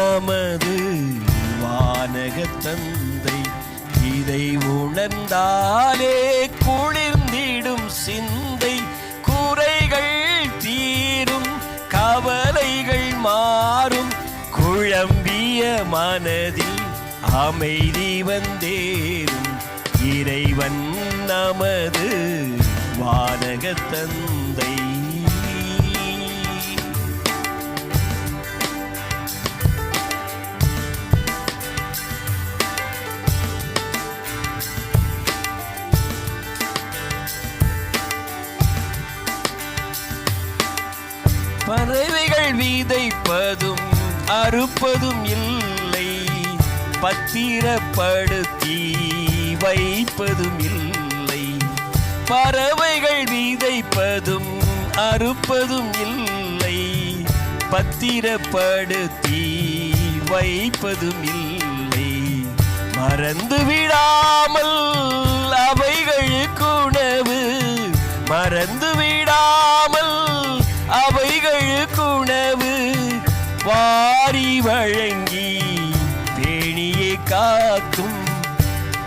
நமது வானக தந்தை இதை உணர்ந்தாலே குளிர்ந்திடும் சிந்தை. குறைகள் தீரும் கவலைகள் மாறும். குழம்பிய மனதில் அமைதி வந்தேறும். இறைவன் நமது வானக தந்தை விதைப்பதும் அறுப்பதும் இல்லை. பத்திரப்படுத்தி வைப்பதும் இல்லை. பறவைகள் விதைப்பதும் அறுப்பதும் இல்லை. பத்திரப்படுத்தி வைப்பதும் இல்லை. மறந்து விடாமல் அவைகளுக்கு உணவு மறந்து விடாமல் அவைகளுக்கு வாரி வழங்கி பேணியை காக்கும்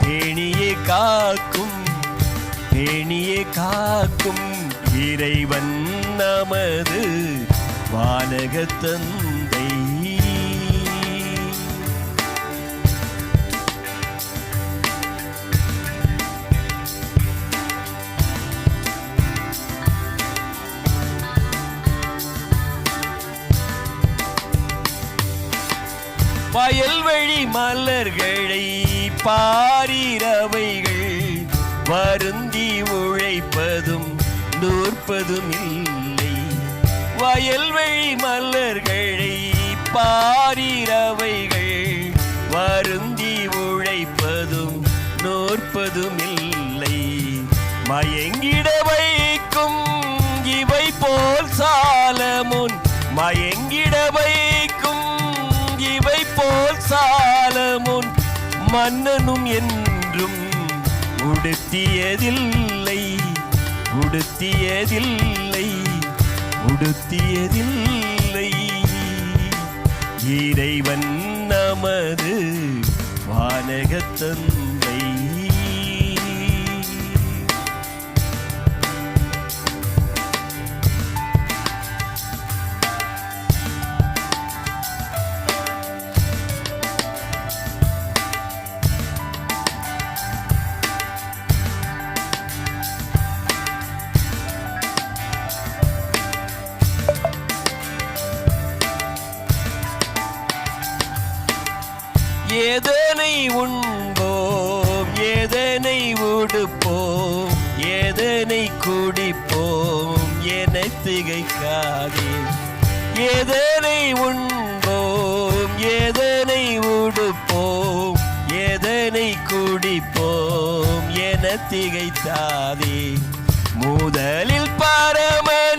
பேணியை காக்கும் பேணியை காக்கும் இறைவன் நமது வானக தந்தை வயல்வெளி மலர்களை பாரிரவைகள் வருந்தி உழைப்பதும் நூற்பதும் இல்லை. வயல்வெளி மலர்களை பாரிரவைகள் வருந்தி உழைப்பதும் நூற்பதும் இல்லை. மயங்கிட வைக்கும் இவை போல் சா மன்னனும் என்றும் உடுத்தியதில்லை உடுத்தியதில்லை உடுத்தியதில்லை. இறைவன் நமது வானகத்தன் எதனை உண்போம் எதனை உடுப்போம் எதனை குடிப்போம் என திகைக்காதே. எதனை உண்போம் எதனை உடுப்போம் எதனை குடிப்போம் என திகைத்தாதே. முதலில் பரமனின்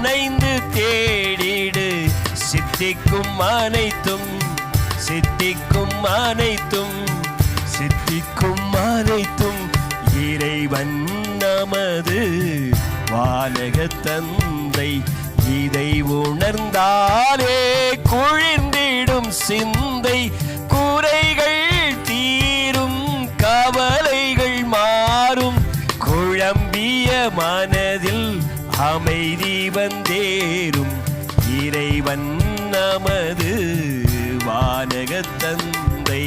துணைந்து தேடிடு. சித்திக்கும் அனைத்தும் சித்திக்கும் அனைத்தும் சித்திக்கும் அனைத்தும். இறைவன் நமது வானக தந்தை இதை உணர்ந்தாலே குழிந்திடும் சிந்த. வந்தேரும் இறைவன் நமது வானகத்தந்தை.